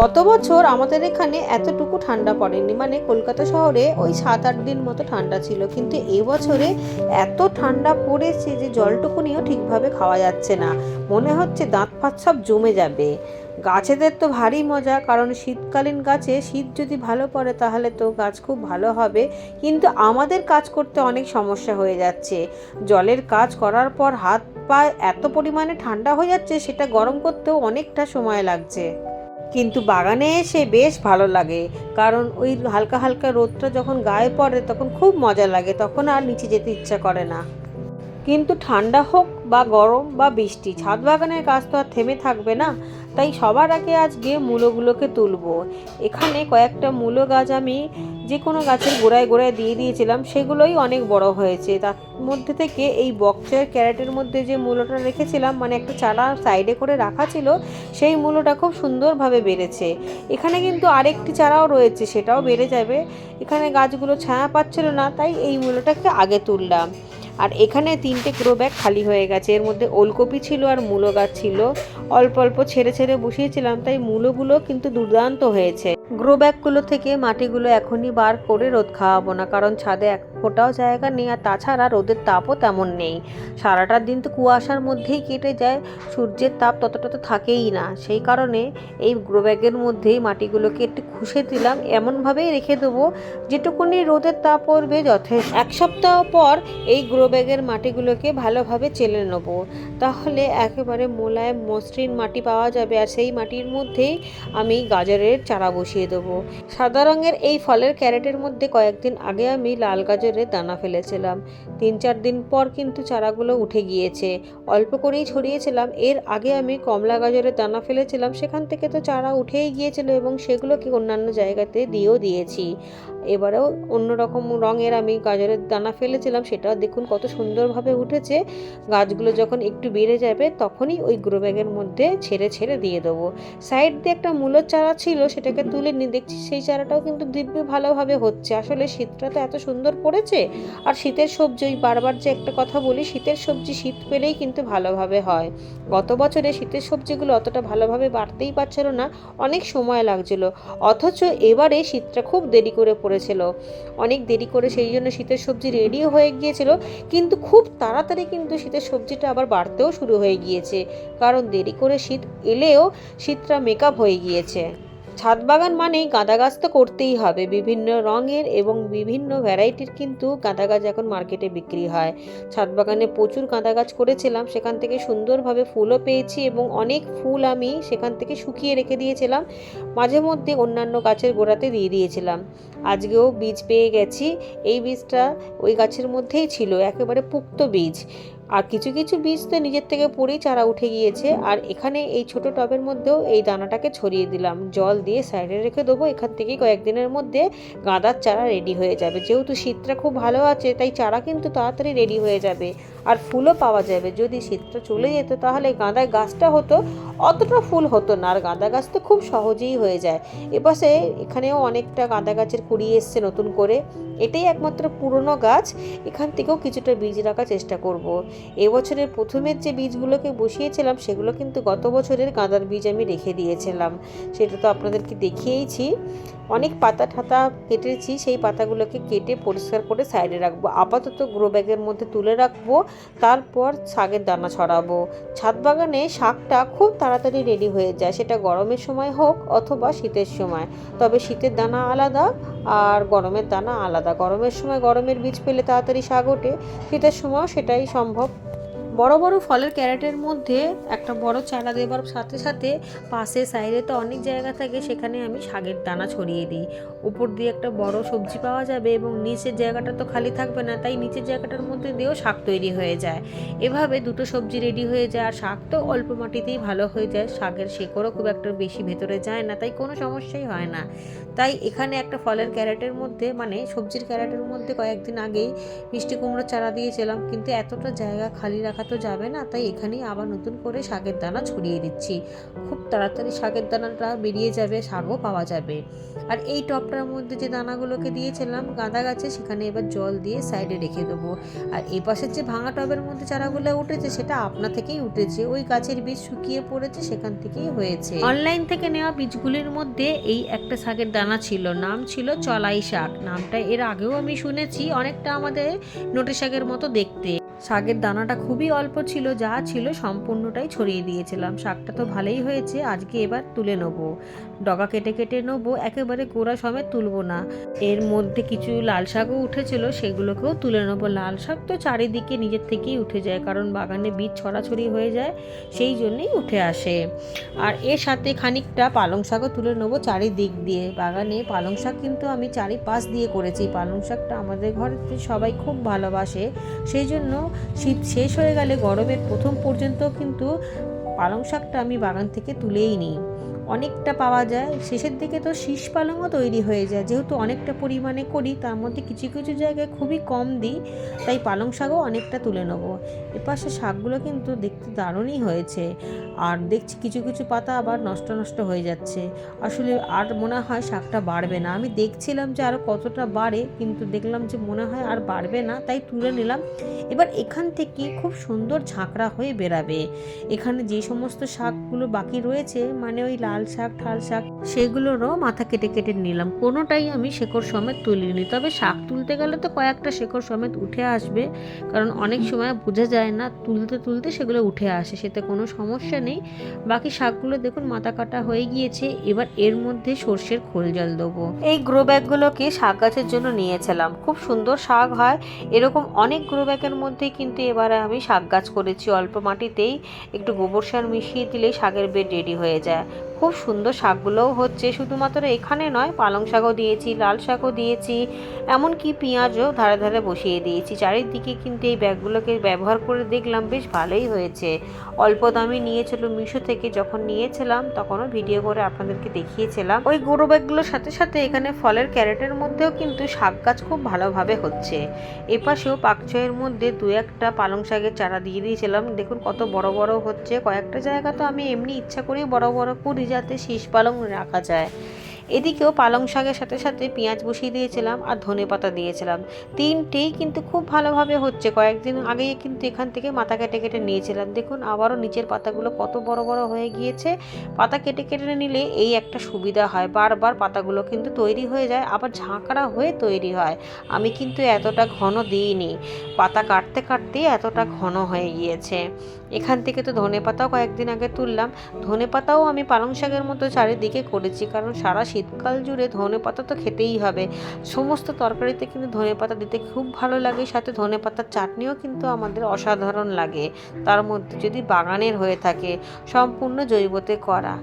গত বছর আমাদের এখানে এতটুকু ঠান্ডা পড়েনি। মানে কলকাতা শহরে ওই সাত আট দিন মতো ঠান্ডা ছিল। কিন্তু এবছরে এত ঠান্ডা পড়েছে যে জলটুকুনিও ঠিকভাবে খাওয়া যাচ্ছে না। মনে হচ্ছে দাঁত ফাত সব জমে যাবে। গাছেদের তো ভারী মজা, কারণ শীতকালীন গাছে শীত যদি ভালো পড়ে তাহলে তো গাছ খুব ভালো হবে। কিন্তু আমাদের কাজ করতে অনেক সমস্যা হয়ে যাচ্ছে। জলের কাজ করার পর হাত পা এত পরিমাণে ঠান্ডা হয়ে যাচ্ছে, সেটা গরম করতেও অনেকটা সময় লাগছে। কিন্তু বাগানে এসে বেশ ভালো লাগে। কারণ ওই হালকা হালকা রোদটা যখন গায়ে পড়ে, তখন খুব মজা লাগে। তখন আর নিচে যেতে ইচ্ছা করে না। কিন্তু ঠান্ডা হোক বা গরম বা বৃষ্টি, ছাদ বাগানের কাজ তো আর থেমে থাকবে না। তাই সবার আগে আজকে মূলোগুলোকে তুলবো। এখানে কয়েকটা মূলো গাছ আমি যে কোনো গাছের গোড়ায় গোড়ায় দিয়ে দিয়েছিলাম, সেগুলোই অনেক বড় হয়েছে। তার মধ্যে থেকে এই বক্সের ক্যারেটের মধ্যে যে মূলোটা রেখেছিলাম মানে একটা চারা সাইডে করে রাখা ছিল, সেই মূলোটা খুব সুন্দরভাবে বেড়েছে। এখানে কিন্তু আরেকটি চারাও রয়েছে, সেটাও বেড়ে যাবে। এখানে গাছগুলো ছায়া পাচ্ছিল না, তাই এই মূলোটাকে আগে তুললাম। আর এখানে তিনটে গ্রো ব্যাগ খালি হয়ে গেছে। এর মধ্যে ওলকপি ছিল আর মূলো গাছ ছিল। অল্প অল্প ছেড়ে ছেড়ে বসিয়েছিলাম, তাই মূলোগুলো কিন্তু দুর্দান্ত হয়েছে। গ্রো ব্যাগগুলো থেকে মাটিগুলো এখনই বার করে রোদ খাওয়াবো না, কারণ ছাদে এক ফোটাও জায়গা নেই, আর তাছাড়া রোদের তাপও তেমন নেই। সারাটা দিন তো কুয়াশার মধ্যেই কেটে যায়, সূর্যের তাপ ততটা তো থাকেই না। সেই কারণে এই গ্রো ব্যাগের মধ্যেই মাটিগুলোকে একটু খুশে দিলাম। এমনভাবেই রেখে দেবো, যেটুকুনি রোদের তাপ পড়বে যথেষ্ট। এক সপ্তাহ পর এই গ্রো ব্যাগের মাটিগুলোকে ভালোভাবে চেলে নেব। তাহলে একেবারে মোলায়েম, মসৃণ মাটি পাওয়া যাবে, আর সেই মাটির মধ্যেই আমি গাজরের চারা বসিয়ে দেবো। সাদা রঙের এই ফলের ক্যারেটের মধ্যে কয়েকদিন আগে আমি লাল গাজরের দানা ফেলেছিলাম। তিন চার দিন পর কিন্তু চারাগুলো উঠে গিয়েছে। অল্প করেই ছড়িয়েছিলাম। এর আগে আমি কমলা গাজরের দানা ফেলেছিলাম। সেখান থেকে তো চারা উঠেই গিয়েছিল এবং সেগুলোকে অন্যান্য জায়গাতে দিয়েও দিয়েছি। এবারেও অন্যরকম রঙের আমি গাজরের দানা ফেলেছিলাম। সেটাও দেখুন কত সুন্দরভাবে উঠেছে। গাছগুলো যখন একটু বেড়ে যাবে, তখনই ওই গ্রো ব্যাগের মধ্যে ছেড়ে ছেড়ে দিয়ে দেবো। সাইড দিয়ে একটা মূলোর চারা ছিল, সেটাকে তুলে নিয়ে দেখছি সেই চারাটাও কিন্তু দিব্যি ভালোভাবে হচ্ছে। আসলে শীতটা তো এত সুন্দর পড়েছে আর শীতের সবজি ওই বারবার যে একটা কথা বলি, শীতের সবজি শীত পেলেই কিন্তু ভালোভাবে হয়। গত বছরে শীতের সবজিগুলো অতটা ভালোভাবে বাড়তেই পারছিল না, অনেক সময় লাগছিল। অথচ এবারে শীতটা খুব দেরি করে পড়েছিল। অনেক দেরি করে সেই জন্য শীতের সবজি রেডিও হয়ে গিয়েছিল, কিন্তু খুব তাড়াতাড়ি কিন্তু শীতের সবজিটা আবার বাড়তেও শুরু হয়ে গিয়েছে। কারণ দেরি করে শীত এলেও শীতটা মেকআপ হয়ে গিয়েছে। ছাদ বাগান মানেই গাঁদা গাছ তো করতেই হবে। বিভিন্ন রঙের এবং বিভিন্ন ভ্যারাইটির কিন্তু গাঁদা গাছ এখন মার্কেটে বিক্রি হয়। ছাদ বাগানে প্রচুর গাঁদা গাছ করেছিলাম, সেখান থেকে সুন্দরভাবে ফুলও পেয়েছি এবং অনেক ফুল আমি সেখান থেকে শুকিয়ে রেখে দিয়েছিলাম। মাঝে মধ্যে অন্যান্য গাছের গোড়াতে দিয়ে দিয়েছিলাম। আজকেও বীজ পেয়ে গেছি। এই বীজটা ওই গাছের মধ্যেই ছিল, একেবারে পুক্ত বীজ। আর কিছু কিছু বীজ তো নিজের থেকে পড়েই চারা উঠে গিয়েছে। আর এখানে এই ছোট টবের মধ্যেও এই দানাটাকে ছড়িয়ে দিলাম। জল দিয়ে সাইডে রেখে দেবো। এখান থেকেই কয়েকদিনের মধ্যে গাঁদার চারা রেডি হয়ে যাবে। যেহেতু শীতটা খুব ভালো আছে, তাই চারা কিন্তু তাড়াতাড়ি রেডি হয়ে যাবে। আর ফুলও পাওয়া যাবে। যদি শীতটা চলে যেত তাহলে গাঁদার গাছটা হতো, অতটা ফুল হতো না। আর গাঁদা গাছ তো খুব সহজেই হয়ে যায়। এপাশে এখানেও অনেকটা গাঁদা গাছের কুড়ি এসছে নতুন করে। এটাই একমাত্র পুরনো গাছ। এখান থেকেও কিছুটা বীজ রাখার চেষ্টা করব। এবছরের প্রথমের যে বীজগুলোকে বসিয়েছিলাম, সেগুলো কিন্তু গত বছরের গাঁদার বীজ আমি রেখে দিয়েছিলাম। সেটা তো আপনাদেরকে দেখিয়েইছি। অনেক পাতা ঠাতা কেটেছি। সেই পাতাগুলোকে কেটে পরিষ্কার করে সাইডে রাখব। আপাতত গ্রো ব্যাগের মধ্যে তুলে রাখব। তারপর শাকের দানা ছড়াবো। ছাদ বাগানে শাকটা খুব তাড়াতাড়ি রেডি হয়ে যায়। সেটা গরমের সময় হোক অথবা শীতের সময়। তবে শীতের দানা আলাদা আর গরমের দানা আলাদা। গরমের সময় গরমের বীজ পেলে তাড়াতাড়ি শাক ওঠে। শীতের সময়ও সেটাই সম্ভব। বড় বড় ফলের ক্যারেটের মধ্যে একটা বড় চারা দেবার সাথে সাথে পাশে সাইডে তো অনেক জায়গা থাকে, সেখানে আমি শাকের দানা ছড়িয়ে দিই। উপর দিয়ে একটা বড় সবজি পাওয়া যাবে এবং নিচের জায়গাটা তো খালি থাকবে না, তাই নিচের জায়গাটার মধ্যে দিয়েও শাক তৈরি হয়ে যায়। এভাবে দুটো সবজি রেডি হয়ে যায়, আর শাক তো অল্প মাটিতেই ভালো হয়ে যায়, শাকের শেকড়ও খুব একটা বেশি ভেতরে যায় না, তাই কোনো সমস্যাই হয় না। তাই এখানে একটা ফলের ক্যারেটের মধ্যে মানে সবজির ক্যারেটের মধ্যে কয়েকদিন আগেই মিষ্টি কুমড়োর চারা দিয়েছিলাম, কিন্তু এতটা জায়গা খালি রাখা তো যাবে না, তাই এখানেই আবার নতুন করে শাকের দানা ছড়িয়ে দিচ্ছি। খুব তাড়াতাড়ি শাকের দানাটা বেরিয়ে যাবে, শাকও পাওয়া যাবে। আর এই টবটার মধ্যে যে দানাগুলোকে দিয়েছিলাম, গাঁদা গাছে, সেখানে এবার জল দিয়ে সাইডে রেখে দেবো। আর এই পাশের যে ভাঙা টবের মধ্যে চারাগুলো উঠেছে, সেটা আপনা থেকেই উঠেছে। ওই গাছের বীজ শুকিয়ে পড়েছে, সেখান থেকেই হয়েছে। অনলাইন থেকে নেওয়া বীজগুলির মধ্যে এই একটা শাকের দানা ছিল, নাম ছিল চলাই শাক। নামটা এর আগেও আমি শুনেছি, অনেকটা আমাদের নোটে শাকের মতো দেখতে। শাকের দানাটা খুবই অল্প ছিল, যা ছিল সম্পূর্ণটাই ছড়িয়ে দিয়েছিলাম। শাকটা তো ভালোই হয়েছে, আজকে এবার তুলে নেব। ডগা কেটে কেটে নেব, একেবারে গোড়া সমেত তুলবো না। এর মধ্যে কিছু লাল শাকও উঠেছিল, সেগুলোকেও তুলে নেব। লাল শাক তো চারিদিকে নিজের থেকেই উঠে যায়, কারণ বাগানে বীজ ছড়াছড়ি হয়ে যায়, সেই জন্যই উঠে আসে। আর এর সাথে খানিকটা পালং শাকও তুলে নেব চারিদিক দিয়ে। বাগানে পালং শাক কিন্তু আমি চারিপাশ দিয়ে করেছি। পালং শাকটা আমাদের ঘরেতে সবাই খুব ভালোবাসে, সেই জন্য শীত শেষ হয়ে গেলে গরমের প্রথম পর্যন্ত কিন্তু পালং শাকটা আমি বাগান থেকে তুলেই নিই। অনেকটা পাওয়া যায়। শেষের দিকে তো শীষ পালংও তৈরি হয়ে যায়। যেহেতু অনেকটা পরিমাণে করি, তার মধ্যে কিছু কিছু জায়গায় খুবই কম দিই, তাই পালং শাকও অনেকটা তুলে নেব। এপাশে শাকগুলো কিন্তু দেখতে দারুণই হয়েছে। আর দেখছি কিছু কিছু পাতা আবার নষ্ট নষ্ট হয়ে যাচ্ছে। আসলে আর মনে হয় শাকটা বাড়বে না। আমি দেখছিলাম যে আরও কতটা বাড়ে, কিন্তু দেখলাম যে মনে হয় আর বাড়বে না, তাই তুলে নিলাম। এবার এখান থেকে খুব সুন্দর ঝাঁকড়া হয়ে বেরাবে এখানে যে সমস্ত শাকগুলো বাকি রয়েছে মানে ওই লাল শাক ঠাল শাক, সেগুলোরও মাথা কেটে কেটে নিলাম। কোনোটাই আমি শেকড় সমেত তুলিনি। তবে শাক তুলতে গেলে তো কয়েকটা শেকড় সমেত উঠে আসবে, কারণ অনেক সময় বোঝা যায় না তুলতে তুলতে সেগুলো উঠে আসে, সেতে কোনো সমস্যা নেই। বাকি শাকগুলো দেখুন মাথা কাটা হয়ে গিয়েছে, এবার এর মধ্যে সর্ষের খোল জল দেবো। এই গ্রো ব্যাগগুলোকে শাক গাছের জন্য নিয়েছিলাম। খুব সুন্দর শাক হয়। এরকম অনেক গ্রো ব্যাগের মধ্যে কিন্তু এবারে আমি শাক গাছ করেছি। অল্প মাটিতেই একটু গোবর সার মিশিয়ে দিলেই শাকের বেড রেডি হয়ে যায়। খুব সুন্দর শাকগুলোও হচ্ছে। শুধুমাত্র এখানে নয়, পালং শাকও দিয়েছি, লাল শাকও দিয়েছি, এমনকি পেঁয়াজও ধারে ধারে বসিয়ে দিয়েছি। চারিদিকে কিন্তু এই ব্যাগগুলোকে ব্যবহার করে দেখলাম বেশ ভালোই হয়েছে। অল্প দামে নিয়েছিল মিশো থেকে যখন নিয়েছিলাম, তখনও ভিডিও করে আপনাদেরকে দেখিয়েছিলাম। ওই গরু ব্যাগগুলোর সাথে সাথে এখানে ফলের ক্যারেটের মধ্যেও কিন্তু শাক গাছ খুব ভালোভাবে হচ্ছে। এপাশেও পাকচয়ের মধ্যে দু একটা পালং শাকের চারা দিয়ে দিয়েছিলাম। দেখুন কত বড় বড় হচ্ছে। কয়েকটা জায়গা তো আমি এমনি ইচ্ছা করেই বড় বড় করি যাতে শীষ পালং রাখা যায়। এদিকেও পালং শাকের সাথে সাথে পেঁয়াজ বসিয়ে দিয়েছিলাম আর ধনে পাতা দিয়েছিলাম। তিনটেই কিন্তু খুব ভালোভাবে হচ্ছে। কয়েকদিন আগেই কিন্তু এখান থেকে মাথা কেটে কেটে নিয়েছিলাম। দেখুন, আবারও নিচের পাতাগুলো কত বড় বড় হয়ে গিয়েছে। পাতা কেটে কেটে নিলে এই একটা সুবিধা হয়। বারবার পাতাগুলো কিন্তু তৈরি হয়ে যায়, আবার ঝাঁকড়া হয়ে তৈরি হয়। আমি কিন্তু এতটা ঘন দিইনি। পাতা কাটতে কাটতেই এতটা ঘন হয়ে গিয়েছে। এখান থেকে তো ধনে পাতাও কয়েকদিন আগে তুললাম। ধনে পাতাও আমি পালং শাকের মতো চারিদিকে করেছি, কারণ সারা শীতকাল জুড়ে ধনে পাতা তো খেতেই হবে। সমস্ত তরকারিতে কিন্তু ধনে পাতা দিতে খুব ভালো লাগে, সাথে ধনে পাতার চাটনিও কিন্তু আমাদের অসাধারণ লাগে। তার মধ্যে যদি বাগানের হয়ে থাকে, সম্পূর্ণ জৈবতে করা।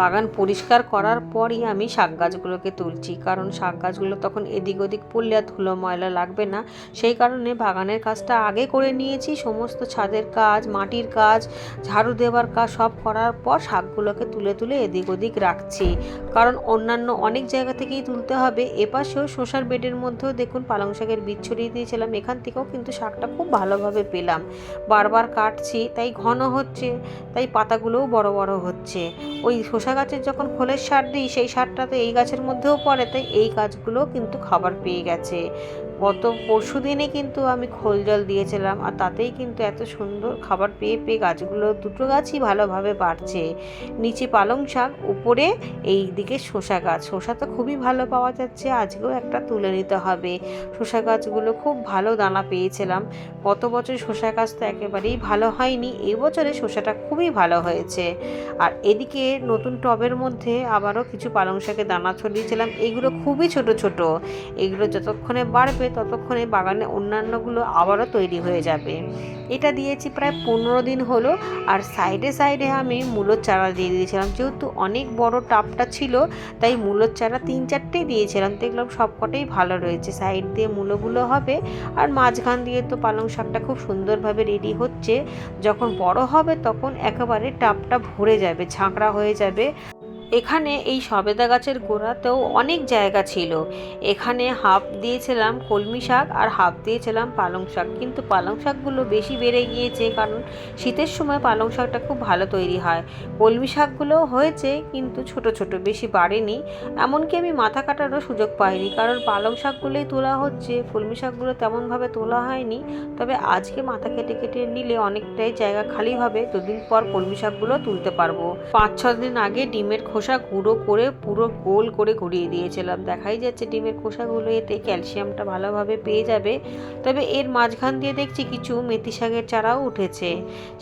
বাগান পরিষ্কার করার পরই আমি শাক গাছগুলোকে তুলছি, কারণ শাক গাছগুলো তখন এদিক ওদিক পড়লে আর ধুলো ময়লা লাগবে না। সেই কারণে বাগানের কাজটা আগে করে নিয়েছি, সমস্ত ছাদের কাজ, মাটির কাজ, ঝাড়ু দেওয়ার কাজ সব করার পর শাকগুলোকে তুলে তুলে এদিক ওদিক রাখছি। কারণ অন্যান্য অনেক জায়গা থেকেই তুলতে হবে। এপাশেও শসার বেডের মধ্যেও দেখুন পালং শাকের বীজ ছড়িয়ে দিয়েছিলাম। এখান থেকেও কিন্তু শাকটা খুব ভালোভাবে পেলাম। বারবার কাটছি, তাই ঘন হচ্ছে, তাই পাতাগুলোও বড় বড় হচ্ছে। ওই শসা গাছের যখন খোলের সার দিই, সেই সারটা তো এই গাছের মধ্যেও পড়ে, তাই এই গাছগুলো কিন্তু খাবার পেয়ে গেছে। গত পরশু দিনে কিন্তু আমি খোল জল দিয়েছিলাম আর তাতেই কিন্তু এত সুন্দর খাবার পেয়ে পেয়ে গাছগুলো দুটো গাছই ভালোভাবে বাড়ছে। নিচে পালং শাক, উপরে এই দিকে শসা গাছ। শসা তো খুবই ভালো পাওয়া যাচ্ছে, আজকেও একটা তুলে নিতে হবে। শসা গাছগুলো খুব ভালো দানা পেয়েছিলাম। গত বছর শসা গাছ তো একেবারেই ভালো হয়নি, এবছরে বছরে শসাটা খুবই ভালো হয়েছে। আর এদিকে নতুন টবের মধ্যে আবারও কিছু পালং শাকের দানা ছড়িয়েছিলাম, এগুলো খুবই ছোট ছোট। এগুলো যতক্ষণে বাড়বে ততক্ষণে বাগানে অন্যান্যগুলো আবারও তৈরি হয়ে যাবে। এটা দিয়েছি প্রায় পনেরো দিন হলো আর সাইডে সাইডে আমি মূলোর চারা দিয়ে দিয়েছিলাম। যেহেতু অনেক বড় টাপটা ছিল, তাই মূলোর চারা তিন চারটেই দিয়েছিলাম। দেখলাম সবকটাই ভালো রয়েছে। সাইড দিয়ে মূলোগুলো হবে আর মাঝখান দিয়ে তো পালং শাকটা খুব সুন্দরভাবে রেডি হচ্ছে। যখন বড় হবে তখন একেবারে টাপটা ভরে যাবে, ঝাঁকড়া হয়ে যাবে। এখানে এই সবেদা গাছের গোড়াতেও অনেক জায়গা ছিল। এখানে হাফ দিয়েছিলাম কলমি শাক আর হাফ দিয়েছিলাম পালং শাক। কিন্তু পালং শাকগুলো বেশি বেড়ে গিয়েছে কারণ শীতের সময় পালং শাকটা খুব ভালো তৈরি হয়। কলমি শাকগুলোও হয়েছে কিন্তু ছোট ছোট বেশি বাড়েনি। এমনকি আমি মাথা কাটারও সুযোগ পাইনি কারণ পালং শাকগুলোই তোলা হচ্ছে। কলমি শাকগুলো তেমনভাবে তোলা হয়নি। তবে আজকে মাথা কেটে কেটে নিলে অনেকটাই জায়গা খালি হবে। দুদিন পর কলমি শাকগুলো তুলতে পারব। পাঁচ ছ দিন আগে ডিমের খোসা গুঁড়ো করে পুরো গোল করে ঘুরিয়ে দিয়েছিলাম। দেখাই যাচ্ছে ডিমের খোসাগুলো, এতে ক্যালসিয়ামটা ভালোভাবে পেয়ে যাবে। তবে এর মাঝখান দিয়ে দেখছি কিছু মেথি শাকের চারাও উঠেছে।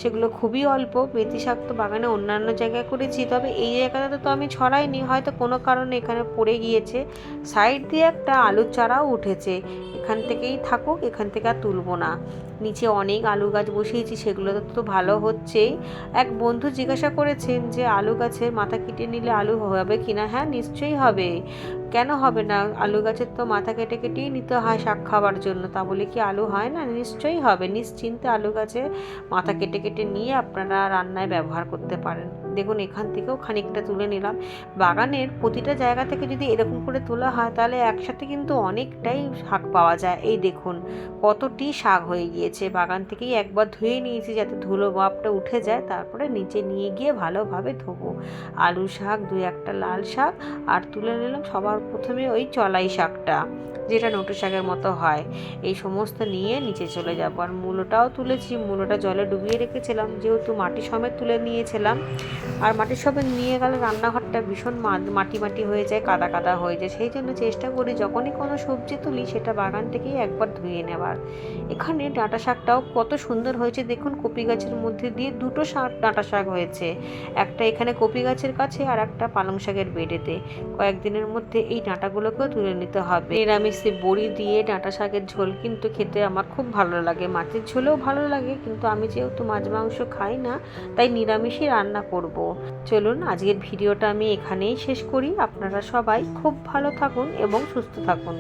সেগুলো খুবই অল্প, মেথি শাক তো বাগানে অন্যান্য জায়গায় করেছি, তবে এই জায়গাটাতে তো আমি ছড়াইনি। হয়তো কোনো কারণে এখানে পড়ে গিয়েছে। সাইড দিয়ে একটা আলুর চারাও উঠেছে। এখান থেকেই থাকুক, এখান থেকে আর তুলবো না। নিচে অনেক আলু গাছ বসিয়েছি সেগুলো তো ভালো হচ্ছেই। এক বন্ধু জিজ্ঞাসা করেছেন যে আলু গাছের মাথা কেটে নিলে আলু হবে কি না হ্যাঁ নিশ্চয়ই হবে। কেন হবে না? আলু গাছের তো মাথা কেটে কেটেই নিতে হয় শাক খাবার জন্য। তা বলে কি আলু হয় না? নিশ্চয়ই হবে। নিশ্চিন্তে আলু গাছে মাথা কেটে কেটে নিয়ে আপনারা রান্নায় ব্যবহার করতে পারেন। দেখুন, এখান থেকেও খানিকটা তুলে নিলাম। বাগানের প্রতিটা জায়গা থেকে যদি এরকম করে তোলা হয়, তাহলে একসাথে কিন্তু অনেকটাই শাক পাওয়া যায়। এই দেখুন, কতটি শাক হয়ে গিয়েছে। বাগান থেকেই একবার ধুয়ে নিয়েছি যাতে ধুলো ভাবটা উঠে যায়, তারপরে নিচে নিয়ে গিয়ে ভালোভাবে ধোবো। আলু শাক দুই একটা লাল শাক, আর তুলে নিলাম সবার প্রথমে ওই চলাই শাকটা, যেটা নোটে শাকের মতো হয়। এই সমস্ত নিয়ে নিচে চলে যাব। আর মূলোটাও তুলেছি। মূলোটা জলে ডুবিয়ে রেখেছিলাম, যেহেতু মাটি সমেত তুলে নিয়েছিলাম। আর মাটির সমেত নিয়ে গেলে রান্নাঘরটা ভীষণ মাটি মাটি হয়ে যায়, কাদা কাদা হয়ে যায়। সেই জন্য চেষ্টা করি যখনই কোনো সবজি তুলি, সেটা বাগান থেকেই একবার ধুয়ে নেওয়ার। এখানে ডাঁটা শাকটাও কত সুন্দর হয়েছে। দেখুন, কপি গাছের মধ্যে দিয়ে দুটো শাক ডাঁটা শাক হয়েছে। একটা এখানে কপি গাছের কাছে আর একটা পালং শাকের বেডেতে। কয়েকদিনের মধ্যে এই ডাঁটাগুলোকেও তুলে নিতে হবে। নিরামিষে বড়ি দিয়ে ডাঁটা শাকের ঝোল কিন্তু খেতে আমার খুব ভালো লাগে। মাছের ঝোলেও ভালো লাগে, কিন্তু আমি যেহেতু মাছ মাংস খাই না, তাই নিরামিষই রান্না করব। চলুন, আজকের ভিডিওটা আমি এখানেই শেষ করি আপনারা সবাই খুব ভালো থাকুন এবং সুস্থ থাকুন